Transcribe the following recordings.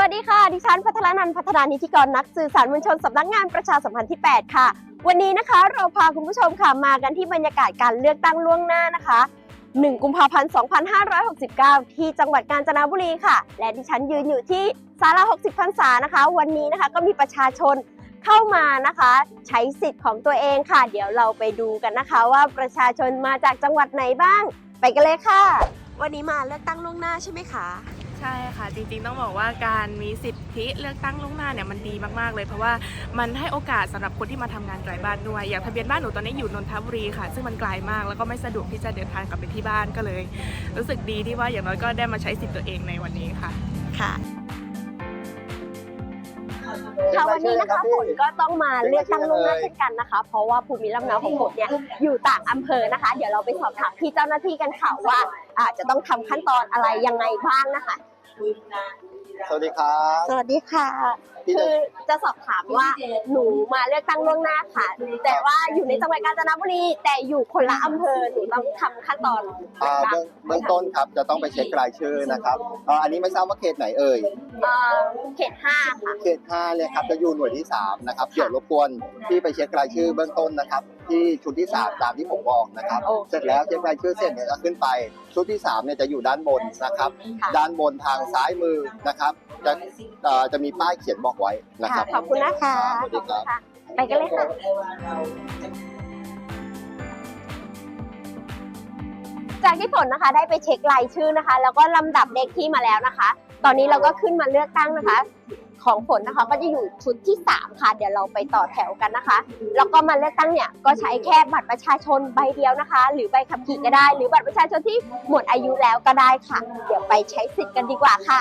วัสดีค่ะ ดิฉันพัทรนันพัฒนานิติกรนักสื่อสารมวลชนสำนักงานประชาสัมพันธ์ที่ 8 ค่ะ วันนี้นะคะเราพาคุณผู้ชมค่ะมากันที่บรรยากาศการเลือกตั้งล่วงหน้านะคะ 1 กุมภาพันธ์ 2569 ที่จังหวัดกาญจนบุรีค่ะ และดิฉันยืนอยู่ที่ศาลา 60 พรรษานะคะ วันนี้นะคะก็มีประชาชนเข้ามานะคะ ใช้สิทธิ์ของตัวเองค่ะ เดี๋ยวเราไปดูกันนะคะ ว่าประชาชนมาจากจังหวัดไหนบ้าง ไปกันเลยค่ะ วันนี้มาเลือกตั้งล่วงหน้าใช่ไหมคะ ใช่ค่ะ จริงๆต้องบอกว่าการมีสิทธิเลือกตั้งล่วงหน้าเนี่ยมันดีมากๆเลย เพราะว่ามันให้โอกาสสำหรับคนที่มาทำงานไกลบ้านด้วย อย่างทะเบียนบ้านหนูตอนนี้อยู่นนทบุรีค่ะ ซึ่งมันไกลมากแล้วก็ไม่สะดวกที่จะเดินทางกลับไปที่บ้านก็เลย รู้สึกดีที่ว่าอย่างน้อยก็ได้มาใช้สิทธิ์ตัวเองในวันนี้ค่ะค่ะค่ะวันนี้นะคะฝนก็ต้องมาเลือกตั้งล่วงหน้าเช่นกันนะคะ เพราะว่าภูมิลำเนาของผมเนี่ยอยู่ต่างอำเภอนะคะ เดี๋ยวเราไปสอบถามพี่เจ้าหน้าที่กันค่ะว่า อาจจะต้องทำขั้นตอนอะไรยังไงบ้างนะคะ สวัสดีครับ สวัสดีค่ะพี่คืจะอจะสอบถาม ว่าหนูมาเลือกตั้งล่วงหน้าค่ะ แต่ว่าอยู่ในจังหวัดกาญจนบุรีแต่อยู่คนละอำเภอหนูต้องทำขั้นตอนอ่าบ้างเบื้องเบื้องต้นครับจะต้องไปเช็ครายชื่อนะครับอ่าอันนี้ไม่ทราบว่าเขตไหนเอ่ย เอ่อเขตห้าค่ะ เขต5เนี่ยครับจะอยู่หน่วยที่ 3 นะครับ เดี๋ยวรบกวนพี่ไปเช็ครายชื่อเบื้องต้นนะครับ ที่ชุดที่ 3 ตามที่ผมบอกนะครับ โอเคเสร็จแล้วเช็ครายชื่อเสร็จเนี่ยก็ขึ้นไป ชุดที่3เนี่ยจะอยู่ด้านบนนะครับ ค่ะ ด้านบนทางซ้ายมือนะครับ จะเอ่อจะมีป้ายเขียนบอกไว้นะคค่ะรับ ขอบคุณนะคะสวัสดีครับค่ะไปกันเลยค่ะจากที่ฝนนะคะได้ไปเช็ครายชื่อนะคะ แล้วก็ลำดับเลขที่มาแล้วนะคะ ตอนนี้เราก็ขึ้นมาเลือกตั้งนะคะ ของฝนนะคะก็จะอยู่ชุดที่ 3 ค่ะ เดี๋ยวเราไปต่อแถวกันนะคะ แล้วก็มาเลือกตั้งเนี่ยก็ใช้แค่บัตรประชาชนใบเดียวนะคะ หรือใบขับขี่ก็ได้ หรือบัตรประชาชนที่หมดอายุแล้วก็ได้ค่ะ เดี๋ยวไปใช้สิทธิ์กันดีกว่าค่ะ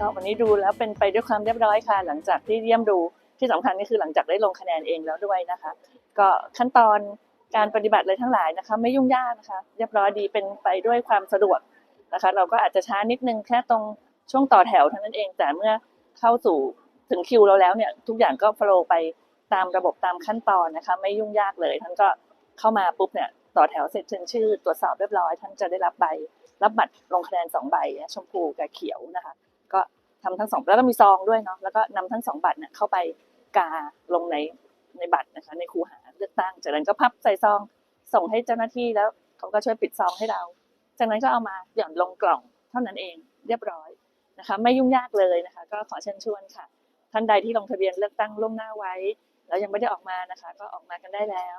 ก็วันนี้ดูแล้วเป็นไปด้วยความเรียบร้อยค่ะ หลังจากที่เยี่ยมดูที่สำคัญก็คือหลังจากได้ลงคะแนนเองแล้วด้วยนะคะ ก็ขั้นตอนการปฏิบัติเลยทั้งหลายนะคะ ไม่ยุ่งยากนะคะ เรียบร้อยดีเป็นไปด้วยความสะดวกนะคะ เราก็อาจจะช้านิดนึงแค่ตรงช่วงต่อแถวเท่านั้นเอง แต่เมื่อเข้าสู่ถึงคิวเราแล้วเนี่ย ทุกอย่างก็ฟลว์ไปตามระบบตามขั้นตอนนะคะ ไม่ยุ่งยากเลย ท่านก็เข้ามาปุ๊บเนี่ยต่อแถวเสร็จเชิญชื่อ ตรวจสอบเรียบร้อย ท่านจะได้รับใบ รับบัตรลงคะแนนสองใบชมพูกับเขียวนะคะ ทำทั้งสองแล้วก็มีซองด้วยเนาะแล้วก็นำทั้งสองบัตรเนี่ยเข้าไปกาลงในในบัตรนะคะในคูหาเลือกตั้งจากนั้นก็พับใส่ซองส่งให้เจ้าหน้าที่แล้วเขาก็ช่วยปิดซองให้เรา จากนั้นก็เอามาหย่อนลงกล่องเท่านั้นเองเรียบร้อยนะคะ ไม่ยุ่งยากเลยนะคะ ก็ขอเชิญชวนค่ะ ท่านใดที่ลงทะเบียนเลือกตั้งล่วงหน้าไว้ แล้วยังไม่ได้ออกมานะคะ ก็ออกมากันได้แล้ว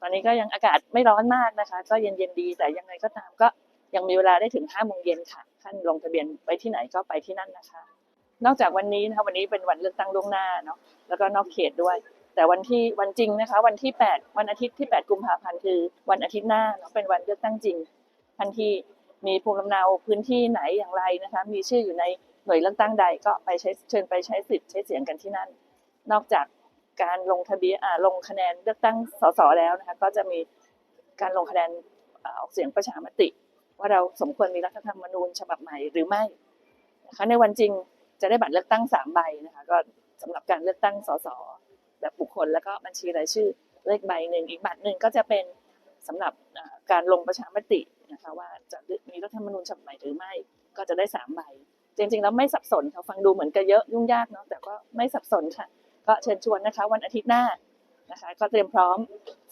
ตอนนี้ก็ยังอากาศไม่ร้อนมากนะคะ ก็เย็นๆดีแต่ยังไงก็ตามก็ยังมีเวลาได้ถึง5โมงเย็นค่ะ ท่านลงทะเบียนไปที่ไหนก็ไปที่นั่นนะคะ นอกจากวันนี้นะคะวันนี้เป็นวันเลือกตั้งล่วงหน้าเนาะแล้วก็นอกเขตด้วย แต่วันที่วันจริงนะคะ วันที่ 8 วันอาทิตย์ที่ 8 กุมภาพันธ์คือวันอาทิตย์หน้าเนาะเป็นวันเลือกตั้งจริงทันทีมีภูมิลำเนาพื้นที่ไหนอย่างไรนะคะ มีชื่ออยู่ในหน่วยเลือกตั้งใดก็ไปใช้เชิญไปใช้สิทธิ์ใช้เสียงกันที่นั่น นอกจากการลงทะเบียนลงคะแนนเลือกตั้งสสแล้วนะคะก็จะมีการลงคะแนนออกเสียงประชามติ ว่าเราสมควรมีรัฐธรรมนูญฉบับใหม่หรือไม่นะคะในวันจริงจะได้บัตรเลือกตั้งสามใบนะคะก็สำหรับการเลือกตั้งสสแบบบุคคล แล้วก็บัญชีรายชื่อเลขใบหนึ่งอีกบัตรหนึ่งก็จะเป็นสำหรับการลงประชามตินะคะว่าจะมีรัฐธรรมนูญฉบับใหม่หรือไม่ก็จะได้สามใบจริงๆแล้วไม่สับสนค่ะฟังดูเหมือนกันเยอะยุ่งยากเนาะแต่ก็ไม่สับสนค่ะ ก็เชิญชวนนะคะ วันอาทิตย์หน้านะคะ ก็เตรียมพร้อม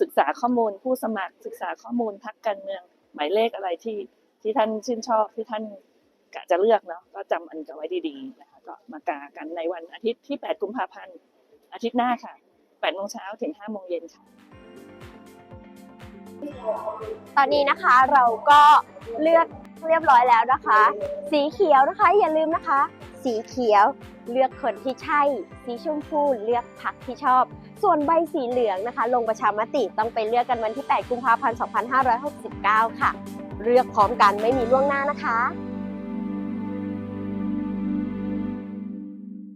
ศึกษาข้อมูลผู้สมัครศึกษาข้อมูลพักการเมือง หมายเลขอะไรที่ ที่ท่านชื่นชอบที่ท่านกะจะเลือกเนาะก็จำอันกันไว้ดีๆนะคะก็มากากันในวันอาทิตย์ที่ 8 กุมภาพันธ์ อาทิตย์หน้าค่ะ8โมงเช้าถึง5โมงเย็นค่ะ ตอนนี้นะคะเราก็เลือกเรียบร้อยแล้วนะคะ สีเขียวนะคะอย่าลืมนะคะ สีเขียวเลือกคนที่ใช่ สีชมพูเลือกพักที่ชอบ ส่วนใบสีเหลืองนะคะ ลงประชามติต้องไปเลือกกันวันที่ 8 กุมภาพันธ์ 2569 ค่ะ เลือกพร้อมกันไม่มีล่วงหน้านะคะ